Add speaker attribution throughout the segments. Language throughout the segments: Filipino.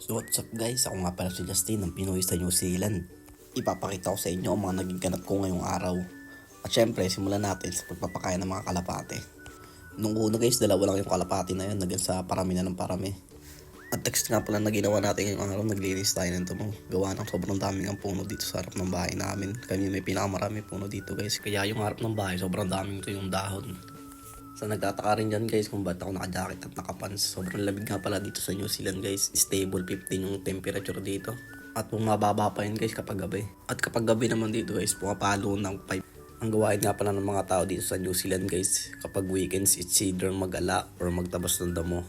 Speaker 1: So what's up guys, ako nga pala si Justin ng Pinoy sa New Zealand. Ipapakita ko sa inyo ang mga naging ganap ko ngayong araw. At syempre, simulan natin sa pagpapakain ng mga kalapate. Nung una guys, dalawa lang yung kalapati na yun, naging sa parami na ng parami. At text nga pala na ginawa natin ngayong araw, naglinis tayo ng tumo. Gawa ng sobrang daming ang puno dito sa harap ng bahay namin. Kami may pinakamarami puno dito guys. Kaya yung harap ng bahay, sobrang daming ito yung dahon. Sa nagtataka rin dyan guys kung ba't ako naka-jacket at nakapants. Sobrang lamig nga pala dito sa New Zealand guys. Stable 15 yung temperature dito. At bumababa pa yun guys kapag gabi. At kapag gabi naman dito guys, pumapalo ng pipe. Ang gawain nga pala ng mga tao dito sa New Zealand guys, kapag weekends, it's either mag-ala or magtabas ng damo.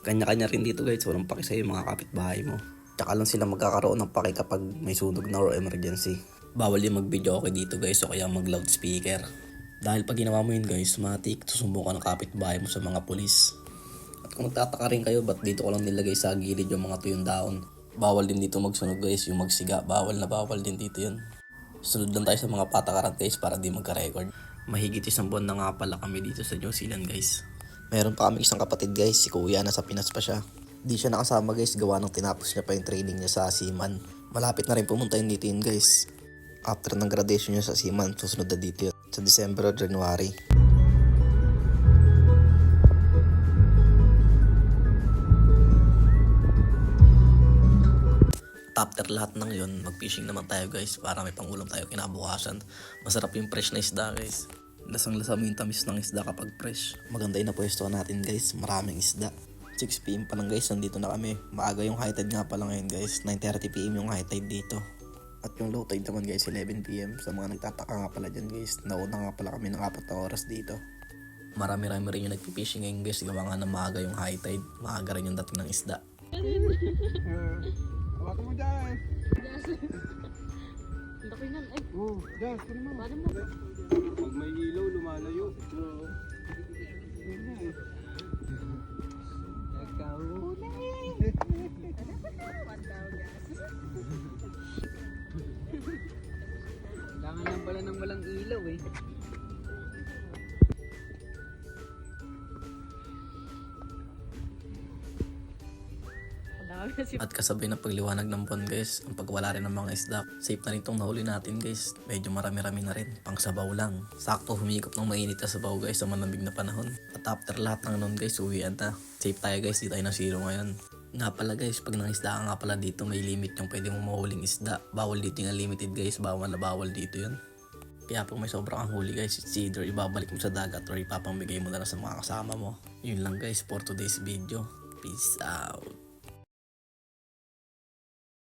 Speaker 1: Kanya-kanya rin dito guys, walang paki sa'yo mga kapitbahay mo. Tsaka lang sila magkakaroon ng paki kapag may sunog na or emergency. Bawal din mag-video okay dito guys o kaya mag-loudspeaker. Dahil pag ginawa mo yun guys, matik, susumbong ng kapitbahay mo sa mga pulis. At kung nagtataka rin kayo, ba't dito ko lang nilagay sa gilid yung mga tuyong daon? Bawal din dito magsunog guys, yung magsiga, bawal na bawal din dito yun. Sunod lang tayo sa mga patakaran guys para di magka-record. Mahigit isang buwan na nga pala kami dito sa New Zealand guys. Meron pa kami isang kapatid guys, si Kuya, nasa Pinas pa siya. Di siya nakasama guys, gawa ng tinapos niya pa yung training niya sa Seaman. Malapit na rin pumunta yun dito yun guys. After ng graduation niya sa Seaman, susunod na dito yun. Sa December o January. after lahat ng yun, mag-fishing naman tayo guys para may pangulam tayo kinabukasan. Masarap yung fresh na isda guys. Lasang lasa mo yung tamis ng isda kapag fresh. Maganda yung napwesto natin guys, maraming isda. 6pm pa lang guys, nandito na kami. Maaga yung high tide nga pala ngayon guys, 9.30pm yung high tide dito. At yung low tide naman guys, 11pm. Sa mga nagtataka nga pala dyan guys, nauna nga pala kami ng 4 na oras dito. Marami-rami rin yung nagpipishing ngayon guys, gawa nga na maaga yung high tide. Maaga rin yung dating ng isda.
Speaker 2: Hawakan mo dyan.
Speaker 3: Ang laki nun. Ay,
Speaker 2: Oh, dyan, kunin mo. Pag may ilaw, lumalayo. Oo.
Speaker 1: At kasabay ng pagliwanag ng buwan guys, ang pagwala rin ng mga isda. Safe na rin itong nahuli natin guys. Medyo marami-rami na rin, pang sabaw lang. Sakto humigop ng mainit na sabaw guys sa malamig na panahon. At after lahat ng nun guys, uwian na. Safe tayo guys, di tayo na zero ngayon. Nga pala guys, pag nangisda ka nga pala dito, may limit yung pwede mong mahuling isda. Bawal dito yung unlimited guys, bawal na bawal dito yun. Kaya pag may sobrang ang huli guys, it's either ibabalik mo sa dagat or ipapamigay mo na lang sa mga kasama mo. Yun lang guys for today's video. Peace out.